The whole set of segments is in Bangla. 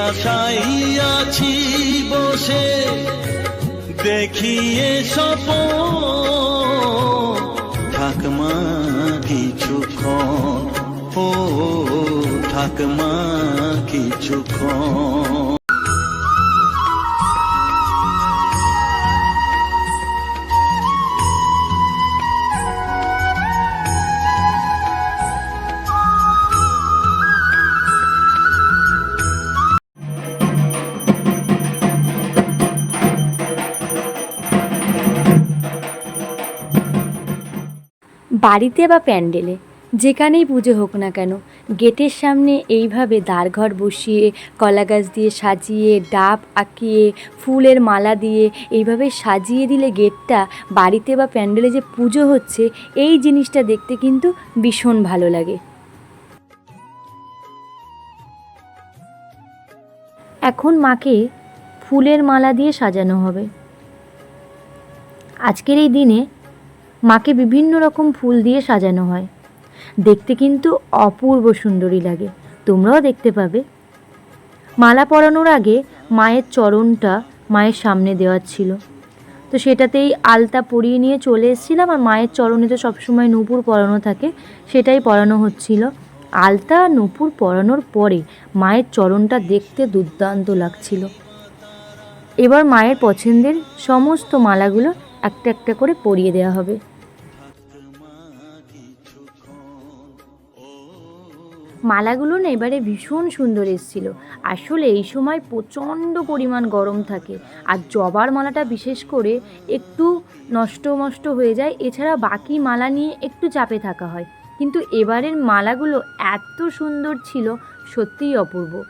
আশাই আছি বসে দেখিয়ে সপ কিছু কিছুক্ষণ ও কিছু কিছুক্ষণ বাড়িতে বা প্যান্ডেলে, যেখানেই পুজো হোক না কেন, গেটের সামনে এইভাবে দাঁড়ঘর বসিয়ে, কলা গাছ দিয়ে সাজিয়ে, ডাব আঁকিয়ে, ফুলের মালা দিয়ে এইভাবে সাজিয়ে দিলে গেটটা, বাড়িতে বা প্যান্ডেলে যে পুজো হচ্ছে, এই জিনিসটা দেখতে কিন্তু ভীষণ ভালো লাগে। এখন মাকে ফুলের মালা দিয়ে সাজানো হবে। আজকের এই দিনে মাকে বিভিন্ন রকম ফুল দিয়ে সাজানো হয়। দেখতে কিন্তু অপূর্ব সুন্দরী লাগে। তোমরাও দেখতে পাবে। মালা পরানোর আগে মায়ের চরণটা মায়ের সামনে দেওয়ার ছিল। তো সেটাতেই আলতা পরিয়ে নিয়ে চলে এসেছিলাম আর মায়ের চরণে তো সবসময় নূপুর পরানো থাকে, সেটাই পরানো হচ্ছিল। আলতা নূপুর পরানোর পরে মায়ের চরণটা দেখতে দুর্দান্ত লাগছিল। এবার মায়ের পছন্দের সমস্ত মালাগুলো একটা একটা করে পরিয়ে দেওয়া হবে। মালাগুলো না এবারে ভীষণ সুন্দর এসেছিল। আসলে এই সময় প্রচণ্ড পরিমাণ গরম থাকে। আর জবার মালাটা বিশেষ করে একটু নষ্ট মষ্ট হয়ে যায়, এছাড়া বাকি মালা নিয়ে একটু চাপে থাকা হয়। কিন্তু এবারের মালাগুলো এত সুন্দর ছিল, সত্যিই অপূর্ব।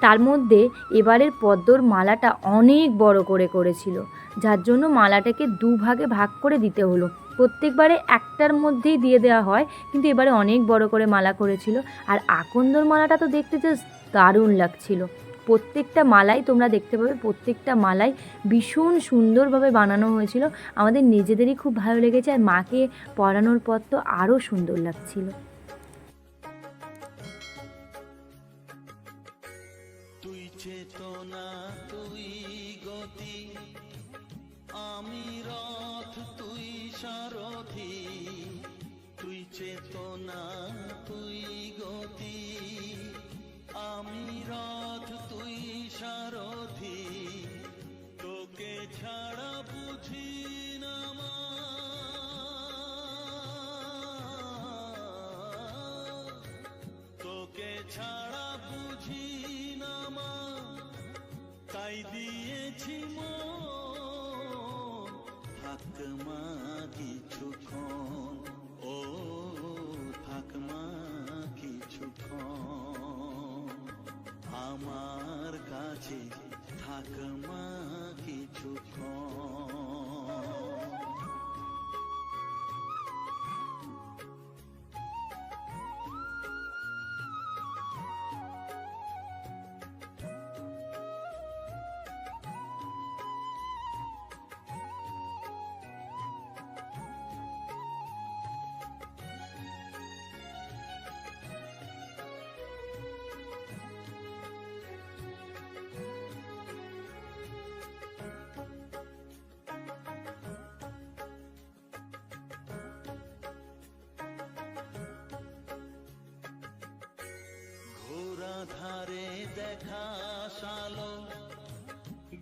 তার মধ্যে এবারের পদ্মর মালাটা অনেক বড় করে করেছিল, যার জন্য মালাটাকে দুভাগে ভাগ করে দিতে হলো। প্রত্যেকবারে একটার মধ্যেই দিয়ে দেওয়া হয়, কিন্তু এবারে অনেক বড় করে মালা করেছিল। আর আকন্দর মালাটা তো দেখতে জাস্ট দারুণ লাগছিল। প্রত্যেকটা মালাই তোমরা দেখতে পাবে, প্রত্যেকটা মালাই ভীষণ সুন্দরভাবে বানানো হয়েছিল। আমাদের নিজেদেরই খুব ভালো লেগেছে আর মাকে পরানোর পর তো আরও সুন্দর লাগছিল। তুই চেতনা চেতনা তুই গতি। আমি রথ, তুই সারথি। তোকে ছাড়া বুঝি না মা। তোকে ছাড়া বুঝি না মা। তাই দিয়েছি মন। থাক মা কিছুক্ষণ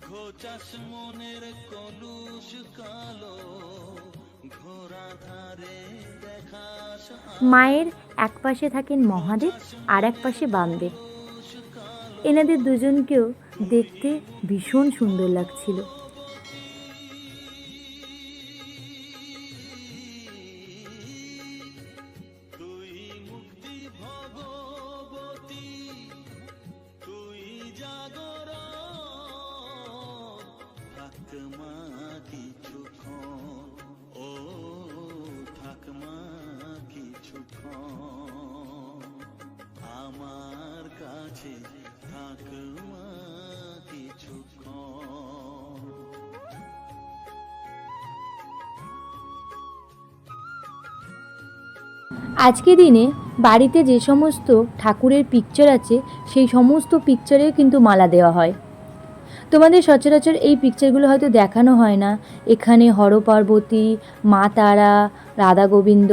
ঘোচাস মনের কলুষ কালো মায়ের এক পাশে থাকেন মহাদেব, আর এক পাশে বামদেব। এনাদের দুজনকেও দেখতে ভীষণ সুন্দর লাগছিল। কাছে থাক মা আজকে দিনে বাড়িতে যে সমস্ত ঠাকুরের পিকচার আছে, সেই সমস্ত পিকচারে কিন্তু মালা দেওয়া হয়। তোমাদের সচরাচর এই পিকচারগুলো হয়তো দেখানো হয় না। এখানে হর পার্বতী মা তারা, রাধা গোবিন্দ,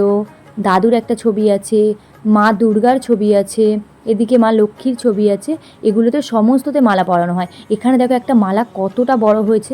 দাদুর একটা ছবি আছে, মা দুর্গার ছবি আছে এদিকে মা লক্ষ্মীর ছবি আছে, এগুলোতে সমস্ততে মালা পরানো হয়। এখানে দেখো একটা মালা কতটা বড় হয়েছে।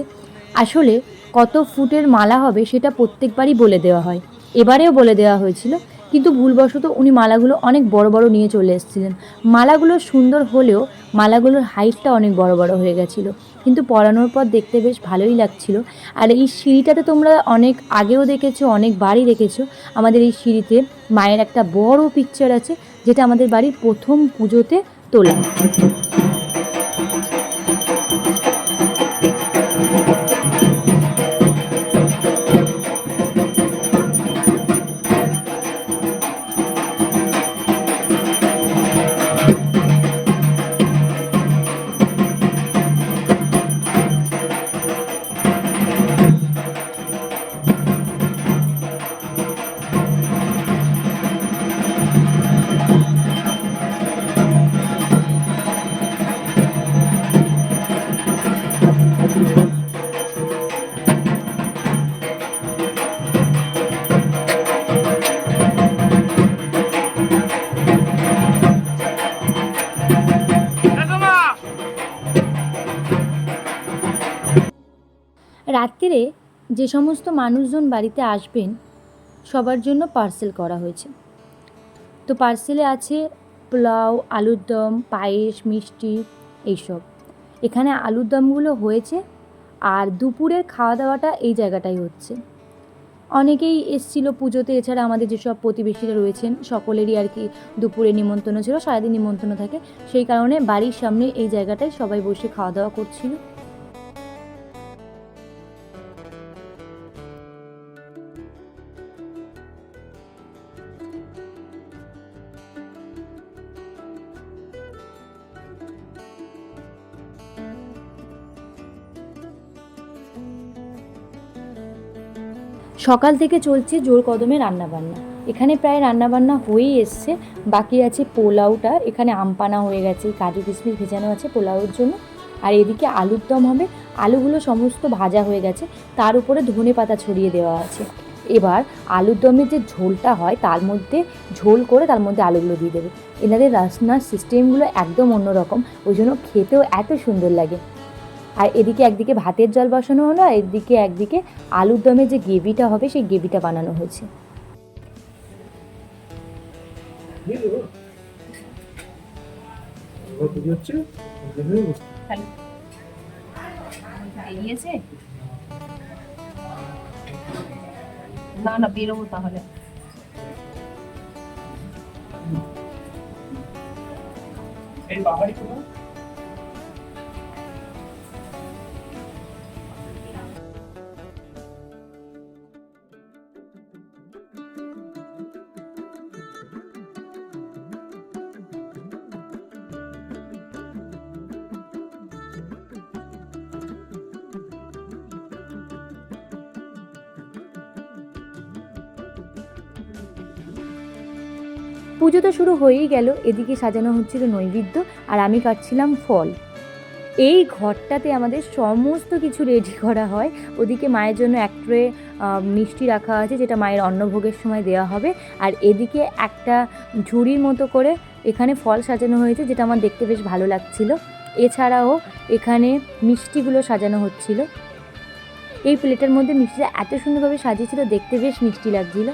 আসলে কত ফুটের মালা হবে সেটা প্রত্যেকবারই বলে দেওয়া হয়। এবারেও বলে দেওয়া হয়েছিল, কিন্তু ভুলবশত উনি মালাগুলো অনেক বড় বড় নিয়ে চলে এসেছিলেন। মালাগুলো সুন্দর হলেও মালাগুলোর হাইটটা অনেক বড় বড় হয়ে গেছিল। কিন্তু পরানোর পর দেখতে বেশ ভালোই লাগছিল। আর এই সিঁড়িটাতে তোমরা অনেক আগেও দেখেছ, অনেকবারই দেখেছ, আমাদের এই সিঁড়িতে মায়ের একটা বড় পিকচার আছে। যেটা আমাদের বাড়ির প্রথম পুজোতে তোলা যে সমস্ত মানুষজন বাড়িতে আসবেন, সবার জন্য পার্সেল করা হয়েছে। তো পার্সেলে আছে পোলাও, আলুর দম, পায়েস, মিষ্টি, এইসব। এখানে আলুর দমগুলো হয়েছে আর দুপুরের খাওয়া দাওয়াটা এই জায়গাটাই হচ্ছে। অনেকেই এসছিল পুজোতে, এছাড়া আমাদের যেসব প্রতিবেশীরা রয়েছেন, সকলেরই আর কি দুপুরে নিমন্ত্রণ ছিল, সারাদিন নিমন্ত্রণ থাকে। সেই কারণে বাড়ির সামনে এই জায়গাটায় সবাই বসে খাওয়া দাওয়া করছিল। সকাল থেকে চলছে জোর কদমে রান্নাবান্না। এখানে প্রায় রান্নাবান্না হয়েই এসছে। বাকি আছে পোলাওটা। এখানে আমপানা হয়ে গেছে, কাজু কিশমিশ ভেজানো আছে পোলাওর জন্য। আর এদিকে আলুর দম হবে। আলুগুলো সমস্ত ভাজা হয়ে গেছে। তার উপরে ধনে পাতা ছড়িয়ে দেওয়া আছে। এবার আলুর দমের যে ঝোলটা হয়, তার মধ্যে ঝোল করে তার মধ্যে আলুগুলো দিয়ে দেবে। এনাদের রান্নার সিস্টেমগুলো একদম অন্যরকম। ওই জন্য খেতেও এত সুন্দর লাগে। আর এদিকে একদিকে ভাতের জল বসানো হলো আর এদিকে একদিকে আলুর দমে যে গ্রেভিটা হবে সেই গ্রেভিটা বানানো হয়েছে। না না বেরোবো তাহলে। এই কোথাও পুজো তো শুরু হয়েই গেল, এদিকে সাজানো হচ্ছিল নৈবেদ্য আর আমি কাটছিলাম ফল। এই ঘরটাতে আমাদের সমস্ত কিছু রেডি করা হয়। ওদিকে মায়ের জন্য এক ট্রে মিষ্টি রাখা আছে, যেটা মায়ের অন্নভোগের সময় দেওয়া হবে। আর এদিকে একটা ঝুড়ির মতো করে এখানে ফল সাজানো হয়েছে, যেটা আমার দেখতে বেশ ভালো লাগছিল। এছাড়াও এখানে মিষ্টিগুলো সাজানো হচ্ছিল। এই প্লেটের মধ্যে মিষ্টিটা এত সুন্দরভাবে সাজিয়েছিল, দেখতে বেশ মিষ্টি লাগছিল।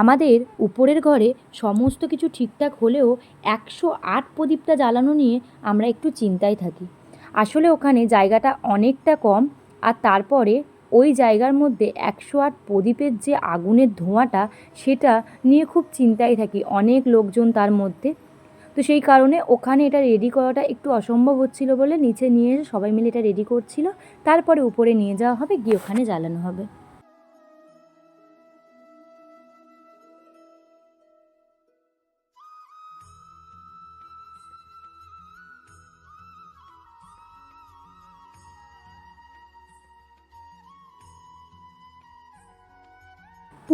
আমাদের উপরের ঘরে সমস্ত কিছু ঠিকঠাক হলেও একশো আট প্রদীপটা জ্বালানো নিয়ে আমরা একটু চিন্তায় থাকি। আসলে ওখানে জায়গাটা অনেকটা কম আর তারপরে ওই জায়গার মধ্যে একশো আট প্রদীপের যে আগুনের ধোঁয়াটা, সেটা নিয়ে খুব চিন্তায় থাকি অনেক লোকজন তার মধ্যে। তো সেই কারণে ওখানে এটা রেডি করাটা একটু অসম্ভব হচ্ছিল বলে নিচে নিয়ে সবাই মিলে এটা রেডি করছিল। তারপরে উপরে নিয়ে যাওয়া হবে, গিয়ে ওখানে জ্বালানো হবে।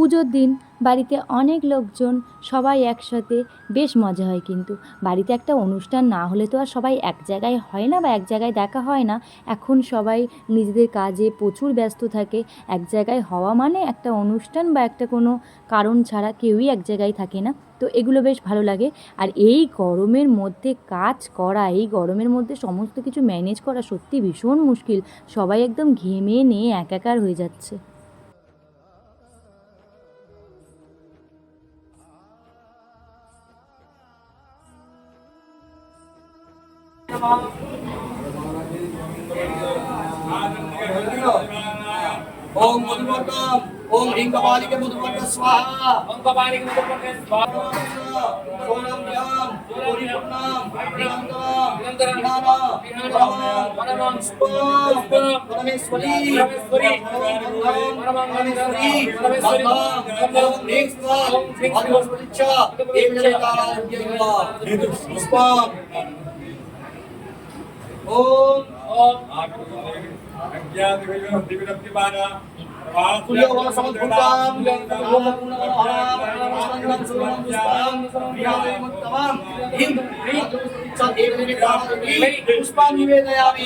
পুজোর দিন বাড়িতে অনেক লোকজন সবাই একসাথে বেশ মজা হয় কিন্তু। বাড়িতে একটা অনুষ্ঠান না হলে তো আর সবাই এক জায়গায় হয় না বা এক জায়গায় দেখা হয় না। এখন সবাই নিজেদের কাজে প্রচুর ব্যস্ত থাকে। এক জায়গায় হওয়া মানে একটা অনুষ্ঠান বা একটা কোনো কারণ ছাড়া কেউই এক জায়গায় থাকে না। তো এগুলো বেশ ভালো লাগে। আর এই গরমের মধ্যে কাজ করা, এই গরমের মধ্যে সমস্ত কিছু ম্যানেজ করা সত্যি ভীষণ মুশকিল। সবাই একদম ঘেমে নিয়ে একাকার হয়ে যাচ্ছে। हाँ, ओम मुदुपट्टम ओम हिं कपाली के मुदुपट्ट स्वाहा। ओम कपाली के मुदुपट्ट स्वाहा। सोनम यम पूरी पटनम नंदनम नंदनम परमम परमम सुपम परमेश्वरी। परमेश्वरी परमेश्वरी परमेश्वरी ओम नेक्स्ट ओम नेक्स्ट ओम स्परिचा एवं काला यम पुष्पम। ओम कुल्य वर्ण समुद्भुताम ओम पूर्णमहाराम सुरम पुष्पम प्रियामतमम हिम ह्रीं च देवदेवता पुष्पम निवेदयामि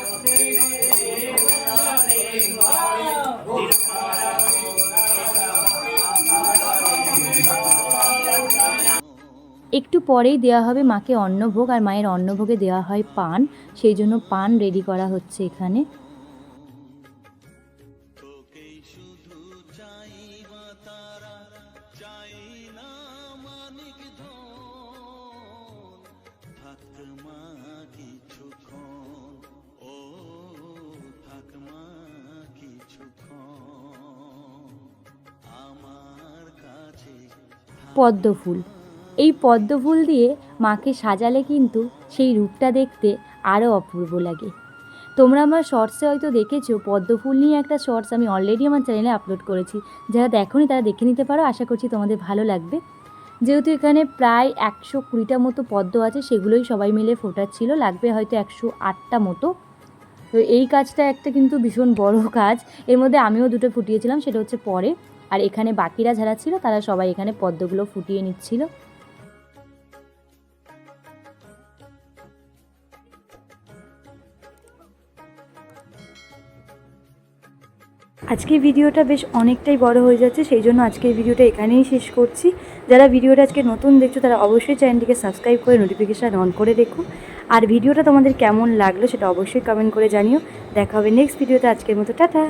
একটু পরেই দেওয়া হবে মাকে অন্নভোগ আর মায়ের অন্নভোগে দেওয়া হয় পান। সেই জন্য পান রেডি করা হচ্ছে এখানে। পদ্ম ফুল। এই পদ্ম ফুল দিয়ে মাকে সাজালে কিন্তু সেই রূপটা দেখতে আরও অপূর্ব লাগে। তোমরা আমার শর্টসে হয়তো দেখেছ পদ্ম ফুল নিয়ে একটা শর্টস আমি অলরেডি আমার চ্যানেলে আপলোড করেছি। যারা দেখোনি তারা দেখে নিতে পারো, আশা করছি তোমাদের ভালো লাগবে। যেহেতু এখানে প্রায় একশো কুড়িটা মতো পদ্ম আছে, সেগুলোই সবাই মিলে ফোটাচ্ছিল, লাগবে হয়তো একশো আটটা মতো। তো এই কাজটা একটা কিন্তু ভীষণ বড় কাজ। এর মধ্যে আমিও দুটো ফুটিয়েছিলাম, সেটা হচ্ছে পরে। আর এখানে বাকিরা যারা ছিল, তারা সবাই এখানে পদ্মগুলো ফুটিয়ে নিচ্ছিল। আজকের ভিডিওটা বেশ অনেকটাই বড় হয়ে যাচ্ছে, সেই জন্য আজকের ভিডিওটা এখানেই শেষ করছি। যারা ভিডিওটা আজকে নতুন দেখছ, তারা অবশ্যই চ্যানেলটিকে সাবস্ক্রাইব করে নোটিফিকেশান অন করে দেখো আর ভিডিওটা তোমাদের কেমন লাগল, সেটা অবশ্যই কমেন্ট করে জানিও। দেখা হবে নেক্সট ভিডিওতে, আজকের মতো, টাটা!